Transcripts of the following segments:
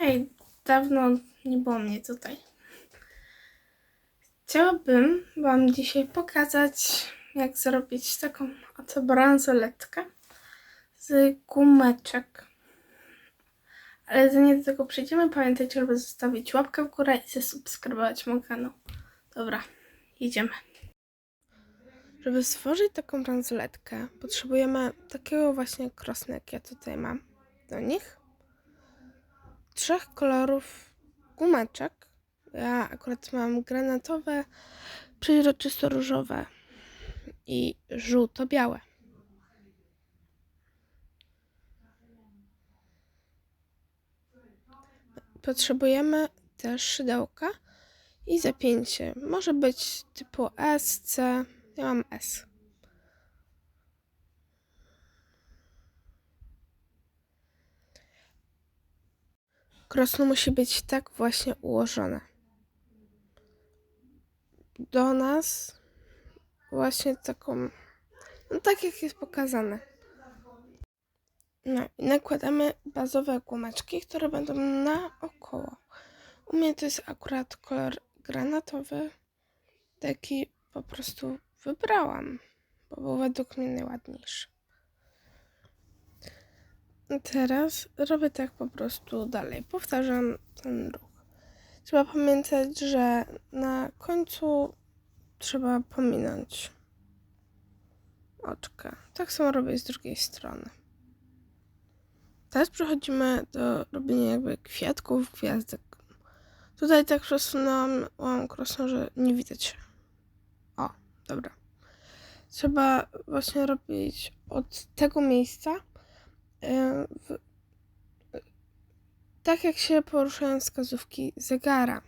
Hej, dawno nie było mnie tutaj. Chciałabym Wam dzisiaj pokazać, jak zrobić taką oto bransoletkę z gumeczek. Ale zanim do tego przejdziemy, pamiętajcie, żeby zostawić łapkę w górę i zasubskrybować mój kanał. Dobra, idziemy. Żeby stworzyć taką bransoletkę, potrzebujemy takiego właśnie krosna, jak ja tutaj mam do nich trzech kolorów gumeczek. Ja akurat mam granatowe, przeźroczysto różowe i żółto-białe. Potrzebujemy też szydełka i zapięcie. Może być typu S, C. Ja mam S. Krosno musi być tak właśnie ułożone. Do nas właśnie taką, no tak jak jest pokazane. No i nakładamy bazowe gumeczki, które będą naokoło. U mnie to jest akurat kolor granatowy. Taki po prostu wybrałam, bo był według mnie najładniejszy. Teraz robię tak po prostu dalej. Powtarzam ten ruch. Trzeba pamiętać, że na końcu trzeba pominąć oczka. Tak samo robię z drugiej strony. Teraz przechodzimy do robienia jakby kwiatków, gwiazdek. Tutaj tak przesunęłam mam krosno, że nie widać. O, dobra. Trzeba właśnie robić od tego miejsca tak jak się poruszają wskazówki zegara.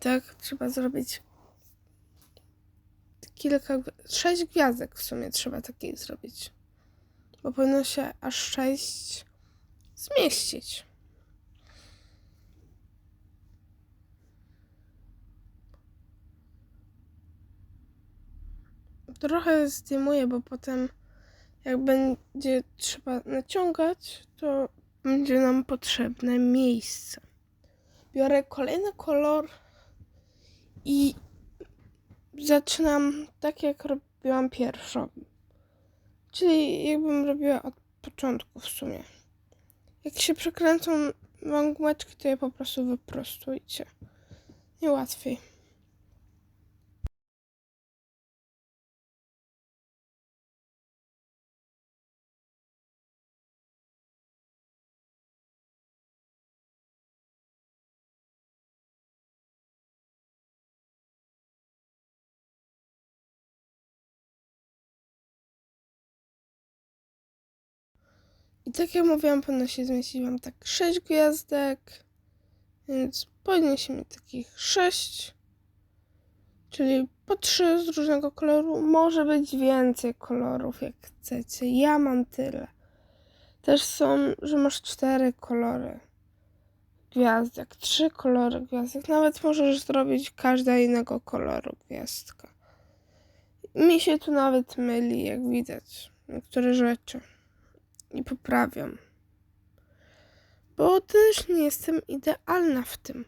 Tak trzeba zrobić kilka, sześć gwiazdek w sumie trzeba takiej zrobić. Bo powinno się aż sześć zmieścić. Trochę zdejmuję, bo potem jak będzie trzeba naciągać, to będzie nam potrzebne miejsce. Biorę kolejny kolor i zaczynam tak, jak robiłam pierwszą. Czyli jakbym robiła od początku w sumie. Jak się przekręcą wam to je po prostu wyprostujcie. Nie I tak jak mówiłam, zmieścić wam tak 6 gwiazdek, więc powinno się mieć takich 6, czyli po 3 z różnego koloru. Może być więcej kolorów, jak chcecie. Ja mam tyle. Też są, że masz 4 kolory gwiazdek, 3 kolory gwiazdek. Nawet możesz zrobić każda innego koloru gwiazdka. Mi się tu nawet myli, jak widać, niektóre rzeczy i poprawiam. Bo też nie jestem idealna w tym.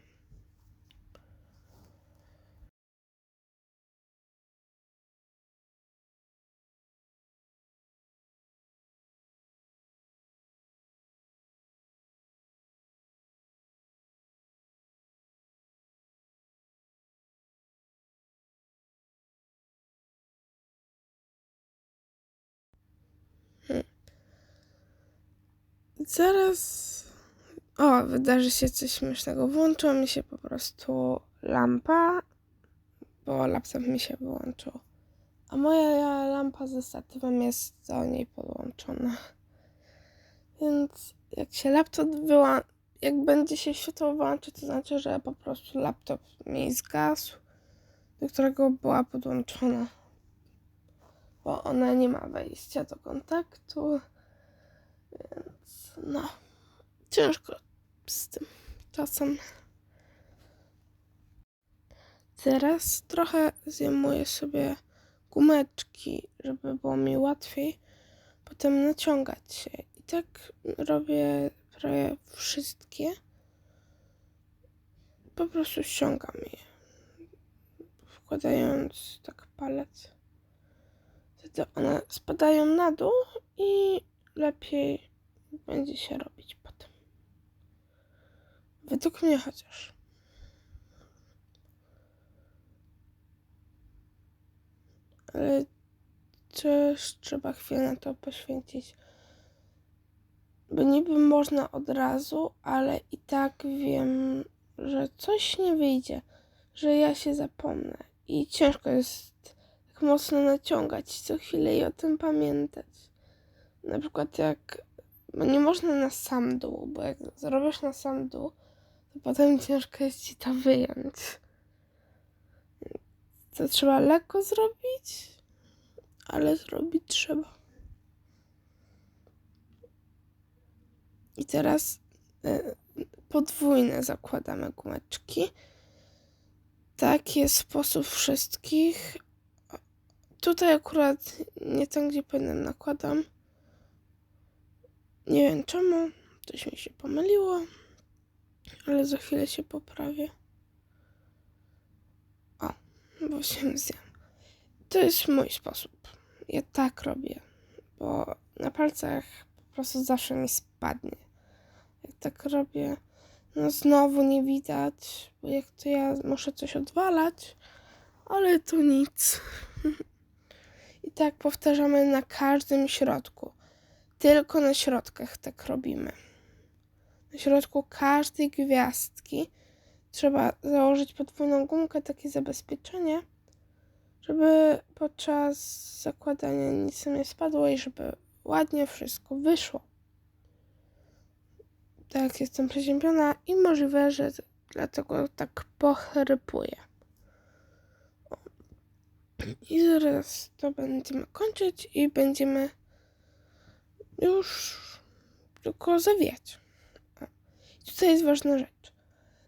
Zaraz. O, wydarzy się coś śmiesznego. Włączyła mi się po prostu lampa, bo laptop mi się wyłączył. A moja lampa ze statywem jest do niej podłączona. Więc jak się laptop wyłączy, jak będzie się światło włączyć, to znaczy, że po prostu laptop mi zgasł, do którego była podłączona. Bo ona nie ma wejścia do kontaktu. Więc no, ciężko z tym czasem. Teraz trochę zjmuję sobie gumeczki, żeby było mi łatwiej potem naciągać się. I tak robię prawie wszystkie. po prostu ściągam je. Wkładając tak palec. Wtedy one spadają na dół i lepiej będzie się robić potem. Według mnie chociaż. Ale też trzeba chwilę na to poświęcić. Bo niby można od razu, ale i tak wiem, że coś nie wyjdzie, że ja się zapomnę. I ciężko jest tak mocno naciągać co chwilę i o tym pamiętać. Na przykład jak bo nie można na sam dół, bo jak zrobisz na sam dół, to potem ciężko jest ci to wyjąć. To trzeba lekko zrobić, ale zrobić trzeba. I teraz y, podwójne zakładamy gumeczki. Taki jest sposób wszystkich. Tutaj akurat nie tam, gdzie powinnam nakładam. Nie wiem czemu, coś mi się pomyliło, ale za chwilę się poprawię. O, bo się zjem. To jest mój sposób. Ja tak robię, bo na palcach po prostu zawsze mi spadnie. Jak tak robię, no znowu nie widać, bo jak to ja muszę coś odwalać, ale to nic. I tak powtarzamy na każdym środku. Tylko na środkach tak robimy. Na środku każdej gwiazdki trzeba założyć podwójną gumkę, takie zabezpieczenie, żeby podczas zakładania nic nie spadło i żeby ładnie wszystko wyszło. Tak, jestem przeziębiona i możliwe, że dlatego tak pochrypuję. I zaraz to będziemy kończyć i będziemy już tylko zawijać. I tutaj jest ważna rzecz.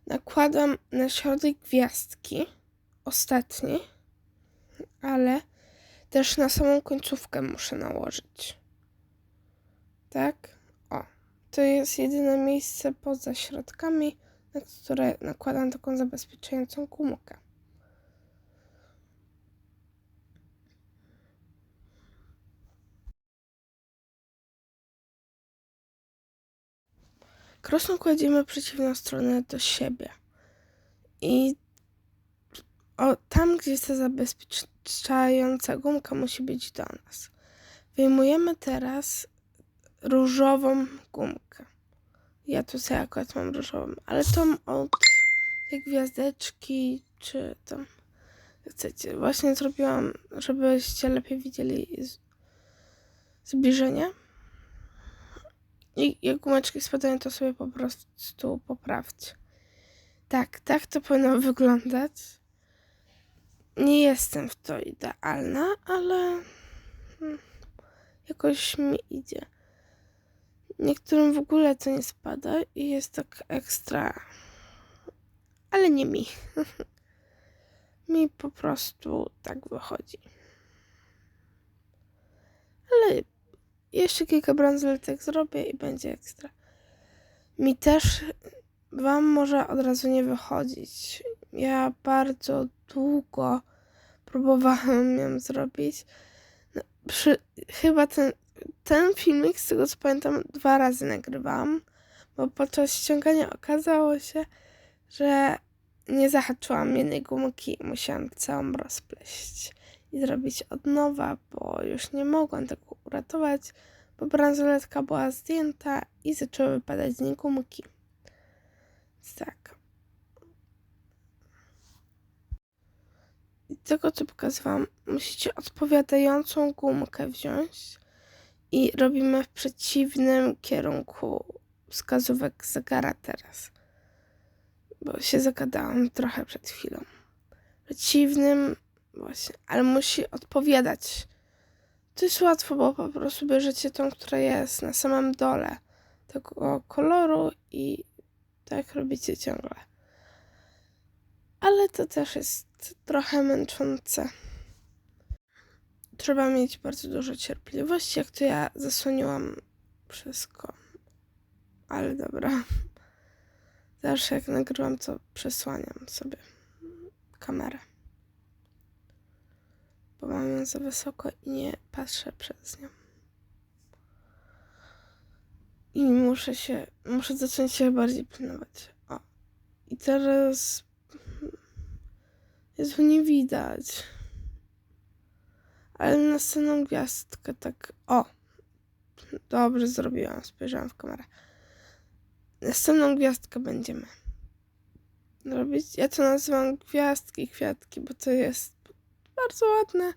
Nakładam na środek gwiazdki, ostatni, ale też na samą końcówkę muszę nałożyć. Tak? O. To jest jedyne miejsce poza środkami, na które nakładam taką zabezpieczającą gumkę. Krosną kładziemy przeciwną stronę do siebie. I o, tam, gdzie jest ta zabezpieczająca gumka, musi być do nas. Wyjmujemy teraz różową gumkę. Ja tu sobie akurat mam różową, ale tą od tej gwiazdeczki, czy tam chcecie. Właśnie zrobiłam, żebyście lepiej widzieli zbliżenie. I jak gumeczki spadają, to sobie po prostu poprawcie. Tak, tak to powinno wyglądać. Nie jestem w to idealna, ale hmm, jakoś mi idzie. Niektórym w ogóle to nie spada i jest tak ekstra. Ale nie mi. mi po prostu tak wychodzi. Ale jeszcze kilka bransoletek zrobię i będzie ekstra. Mi też wam może od razu nie wychodzić. Ja bardzo długo próbowałam ją zrobić. No, przy, chyba ten, ten filmik, z tego co pamiętam, dwa razy nagrywałam, bo podczas ściągania okazało się, że nie zahaczyłam jednej gumki i musiałam całą rozpleść i zrobić od nowa, bo już nie mogłam tego uratować, bo bransoletka była zdjęta i zaczęły wypadać z niej gumki. Tak. I tego, co pokazywałam, musicie odpowiadającą gumkę wziąć i robimy w przeciwnym kierunku wskazówek zegara teraz. Bo się zagadałam trochę przed chwilą. W przeciwnym właśnie, ale musi odpowiadać. To jest łatwo, bo po prostu bierzecie tą, która jest na samym dole tego koloru i tak robicie ciągle. Ale to też jest trochę męczące. Trzeba mieć bardzo dużo cierpliwości, jak to ja zasłoniłam wszystko. Ale dobra. Zawsze jak nagrywam, to przesłaniam sobie kamerę. Bo mam ją za wysoko i nie patrzę przez nią. I muszę się, muszę zacząć się bardziej pilnować. O. I teraz Jezu, nie widać. Ale następną gwiazdkę tak, o. Dobrze zrobiłam, spojrzałam w kamerę. Następną gwiazdkę będziemy robić. Ja to nazywam gwiazdki, kwiatki, bo to jest bardzo ładne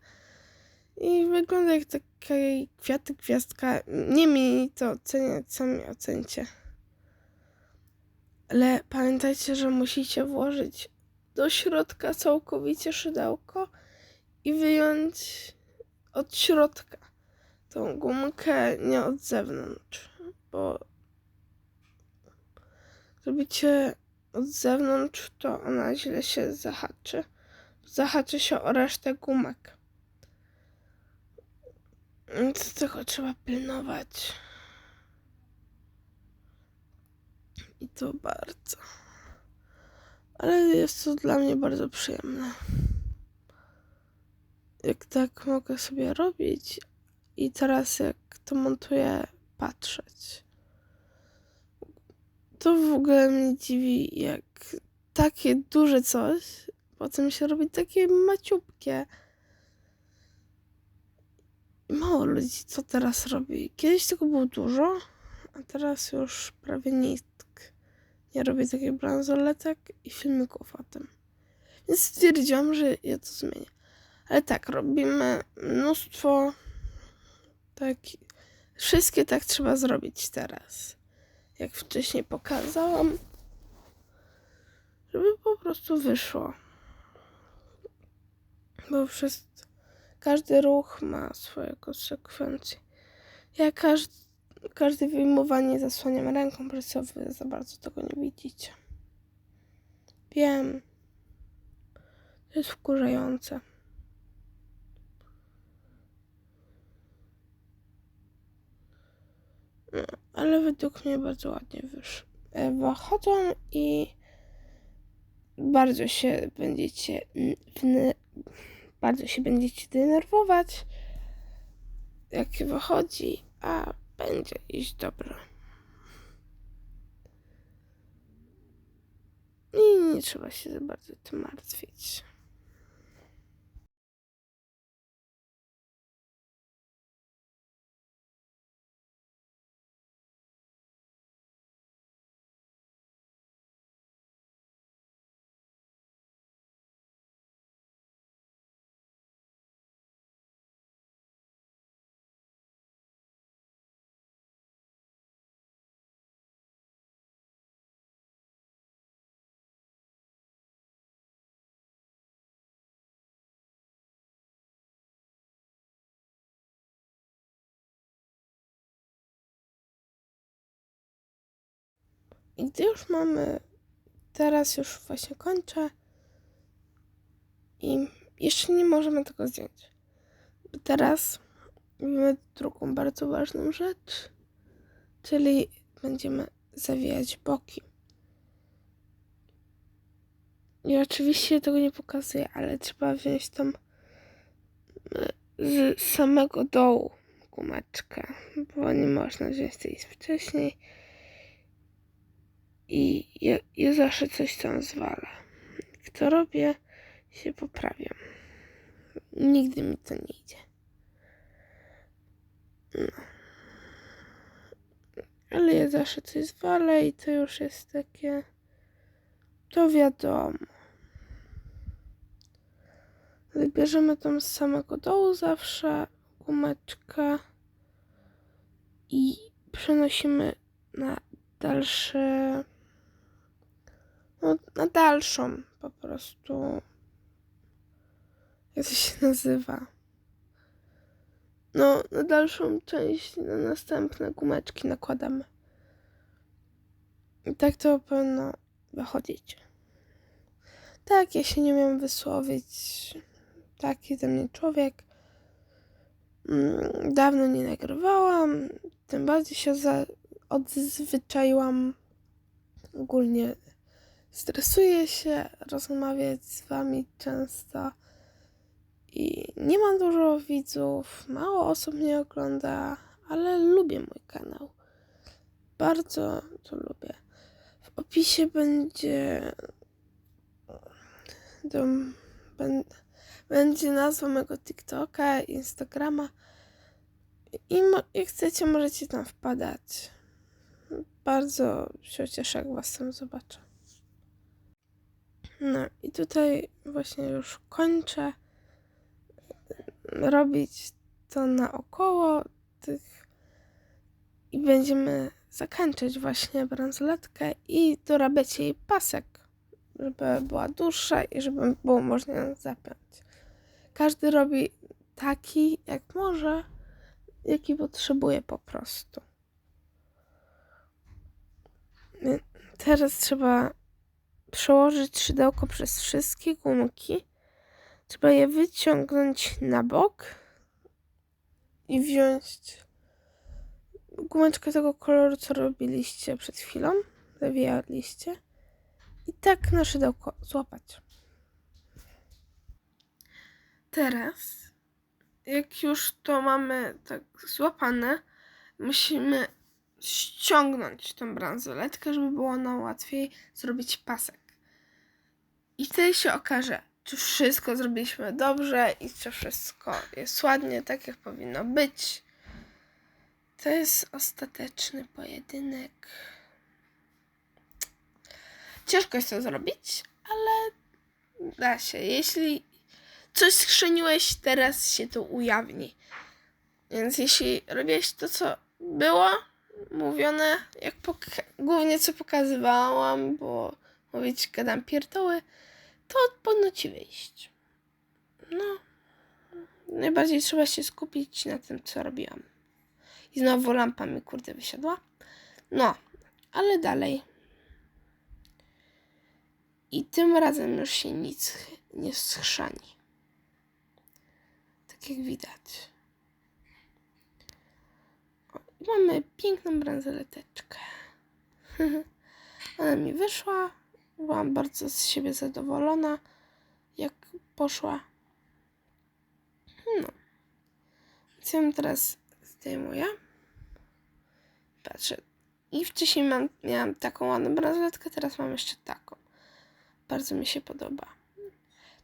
i wygląda jak takie kwiaty, gwiazdka. Nie mi to oceniać, sami ocencie. Ale pamiętajcie, że musicie włożyć do środka całkowicie szydełko i wyjąć od środka tą gumkę, nie od zewnątrz, bo zrobicie od zewnątrz, to ona źle się zahaczy. Zahaczy się o resztę gumek. Więc tego trzeba pilnować. I to bardzo. Ale jest to dla mnie bardzo przyjemne. Jak tak mogę sobie robić i teraz jak to montuję, patrzeć. To w ogóle mnie dziwi, jak takie duże coś potem się robi takie maciupkie. Mało ludzi co teraz robi. Kiedyś tego było dużo, a teraz już prawie nikt nie robi takich bransoletek i filmików o tym. Więc stwierdziłam, że ja to zmienię. Ale tak, robimy mnóstwo tak. Wszystkie tak trzeba zrobić teraz. Jak wcześniej pokazałam, żeby po prostu wyszło. Bo przez każdy ruch ma swoje konsekwencje. Ja każdy, każde wyjmowanie zasłaniam ręką, przez za bardzo tego nie widzicie. Wiem. To jest wkurzające. No, ale według mnie bardzo ładnie wyszło. Wychodzą i bardzo się będziecie bardzo się będziecie denerwować, jak wychodzi, a będzie iść dobrze. I nie trzeba się za bardzo tym martwić. I gdy już mamy, teraz już właśnie kończę i jeszcze nie możemy tego zdjąć. Bo teraz mamy drugą bardzo ważną rzecz, czyli będziemy zawijać boki. I oczywiście tego nie pokazuję, ale trzeba wziąć e, z samego dołu gumeczkę, bo nie można wziąć tej wcześniej i ja, ja zawsze coś tam zwalę. Jak to robię, się poprawiam. Nigdy mi to nie idzie. No. Ale ja zawsze coś zwalę i to już jest takie. To wiadomo. Wybierzemy tam z samego dołu zawsze gumeczkę i przenosimy na dalsze no, na dalszą po prostu. Jak to się nazywa? No, na dalszą część, na następne gumeczki nakładamy. I tak to powinno wychodzić. Tak, ja się nie umiem wysłowić. Taki ze mnie człowiek. Mm, dawno nie nagrywałam. Tym bardziej się za, odzwyczaiłam ogólnie stresuję się rozmawiać z wami często i nie mam dużo widzów, mało osób mnie ogląda, ale lubię mój kanał. Bardzo to lubię. W opisie będzie będzie nazwa mojego TikToka, Instagrama i jak chcecie możecie tam wpadać. Bardzo się cieszę, jak was tam zobaczę. No i tutaj właśnie już kończę robić to naokoło tych i będziemy zakończyć właśnie bransoletkę i dorabiać jej pasek, żeby była dłuższa i żeby było można ją zapiąć. Każdy robi taki, jak może, jaki potrzebuje po prostu. Teraz trzeba przełożyć szydełko przez wszystkie gumki. Trzeba je wyciągnąć na bok i wziąć gumeczkę tego koloru, co robiliście przed chwilą, zawijaliście i tak na szydełko złapać. Teraz, jak już to mamy tak złapane, musimy ściągnąć tą bransoletkę, żeby było nam łatwiej zrobić pasek. I wtedy się okaże, czy wszystko zrobiliśmy dobrze i czy wszystko jest ładnie, tak jak powinno być. To jest ostateczny pojedynek. Ciężko jest to zrobić, ale da się. Jeśli coś skrzeniłeś, teraz się to ujawni. Więc jeśli robiłeś to, co było mówione, jak głównie co pokazywałam, bo mówić gadam pierdoły, to ci wyjść. No, najbardziej trzeba się skupić na tym, co robiłam. I znowu lampa mi kurde wysiadła. No, ale dalej. I tym razem już się nic nie schrzani. Tak jak widać. O, mamy piękną bransoleteczkę. Ona mi wyszła. Byłam bardzo z siebie zadowolona, jak poszła. No. Więc ja ją teraz zdejmuję. Patrzę. I wcześniej mam, miałam taką ładną bransoletkę, teraz mam jeszcze taką. Bardzo mi się podoba.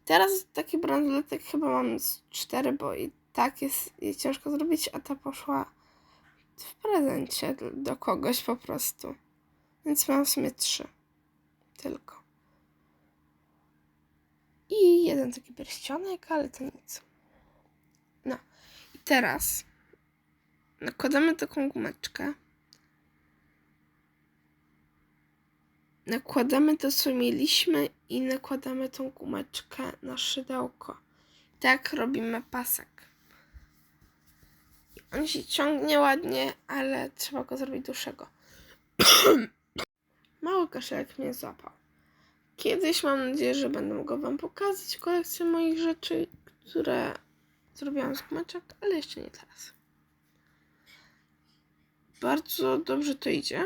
Teraz taki bransoletek chyba mam z bo i tak jest je ciężko zrobić, a ta poszła w prezencie do kogoś po prostu. Więc mam w sumie trzy. Tylko. I jeden taki pierścionek, ale to nic. No. I teraz nakładamy taką gumeczkę. Nakładamy to, co mieliśmy i nakładamy tą gumeczkę na szydełko. Tak robimy pasek. I on się ciągnie ładnie, ale trzeba go zrobić dłuższego. Mały kaszelek mnie złapał. Kiedyś mam nadzieję, że będę mogła Wam pokazać kolekcję moich rzeczy, które zrobiłam z gumeczek, ale jeszcze nie teraz. Bardzo dobrze to idzie.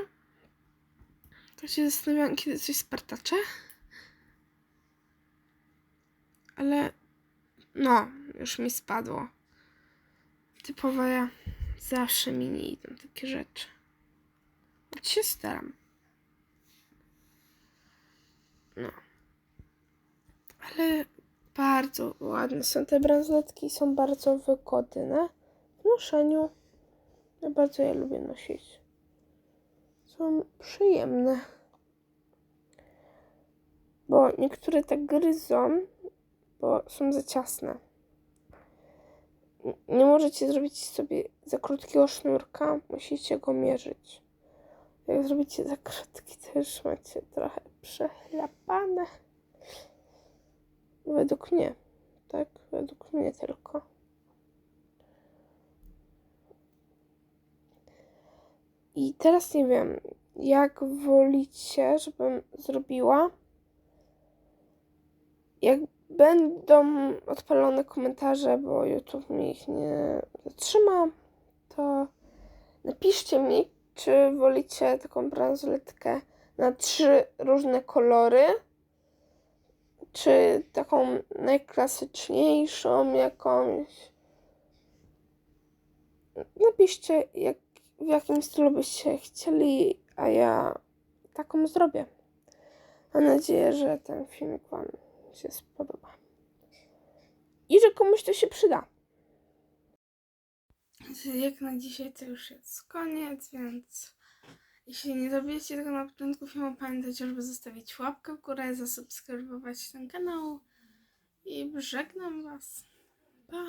Tak się zastanawiałam, kiedy coś spartaczę. Ale no, już mi spadło. Typowo ja zawsze mi nie idą takie rzeczy. Choć się staram. No. Ale bardzo ładne są te bransoletki, są bardzo wygodne w noszeniu. Ja bardzo je lubię nosić. Są przyjemne. Bo niektóre tak gryzą, bo są za ciasne. Nie możecie zrobić sobie za krótkiego sznurka, musicie go mierzyć. Jak zrobicie za krótki, to już macie trochę przechlapane. Według mnie. Tak, według mnie tylko. I teraz nie wiem, jak wolicie, żebym zrobiła. Jak będą odpalone komentarze, bo YouTube mi ich nie zatrzyma, to napiszcie mi, czy wolicie taką bransoletkę na trzy różne kolory, czy taką najklasyczniejszą jakąś. Napiszcie, jak, w jakim stylu byście chcieli, a ja taką zrobię. Mam nadzieję, że ten filmik Wam się spodoba. I że komuś to się przyda. Jak na dzisiaj to już jest koniec, więc jeśli nie zrobicie tego na początku filmu, pamiętajcie, żeby zostawić łapkę w górę, zasubskrybować ten kanał i żegnam Was. Pa!